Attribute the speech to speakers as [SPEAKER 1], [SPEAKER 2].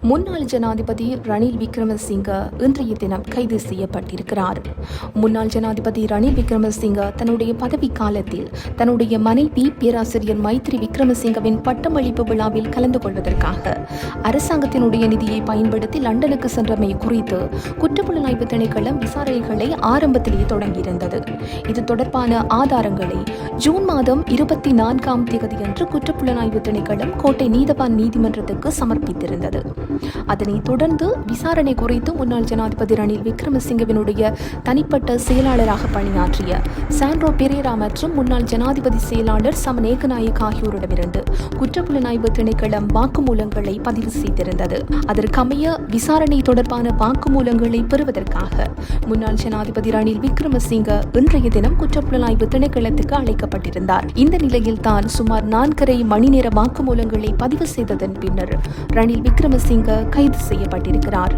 [SPEAKER 1] முன்னாள் ஜனாதிபதி ரணில் விக்ரமசிங்க இன்றைய தினம் கைது செய்யப்பட்டிருக்கிறார். முன்னாள் ஜனாதிபதி ரணில் விக்ரமசிங்க தன்னுடைய பதவி காலத்தில் தன்னுடைய மனைவி பேராசிரியர் மைத்ரி விக்ரமசிங்கவின் பட்டமளிப்பு விழாவில் கலந்து கொள்வதற்காக அரசாங்கத்தினுடைய நிதியை பயன்படுத்தி லண்டனுக்கு சென்றமை குறித்து குற்றப்புலனாய்வு திணைக்களம் விசாரணைகளை ஆரம்பத்திலேயே தொடங்கியிருந்தது. இது தொடர்பான ஆதாரங்களை ஜூன் மாதம் இருபத்தி நான்காம் தேதியன்று குற்றப்புலனாய்வு திணைக்களம் கோட்டை நீதவான் நீதிமன்றத்துக்கு சமர்ப்பித்திருந்தது. அதனைத் தொடர்ந்து விசாரணை குறித்து முன்னாள் ஜனாதிபதி ரணில் விக்ரமசிங்கவினுடைய தனிப்பட்ட செயலாளராக பணியாற்றிய சான்ரோ பெரேரா மற்றும் முன்னாள் ஜனாதிபதி செயலாளர் சமன் ஏகநாயக் ஆகியோரிடமிருந்து குற்றப்புலனாய்வு திணைக்களம் வாக்குமூலங்களை பதிவு செய்திருந்தது. அதற்கமைய விசாரணை தொடர்பான வாக்குமூலங்களை பெறுவதற்காக முன்னாள் ஜனாதிபதி ரணில் விக்ரமசிங்க இன்றைய தினம் குற்றப்புலனாய்வு திணைக்களத்துக்கு அழைக்கப்பட்டிருந்தார். இந்த நிலையில் தான் சுமார் நான்கரை மணி நேர வாக்குமூலங்களை பதிவு செய்ததன் பின்னர் ரணில் விக்ரமசிங்க சிங்க கைது செய்யப்பட்டிருக்கிறார்.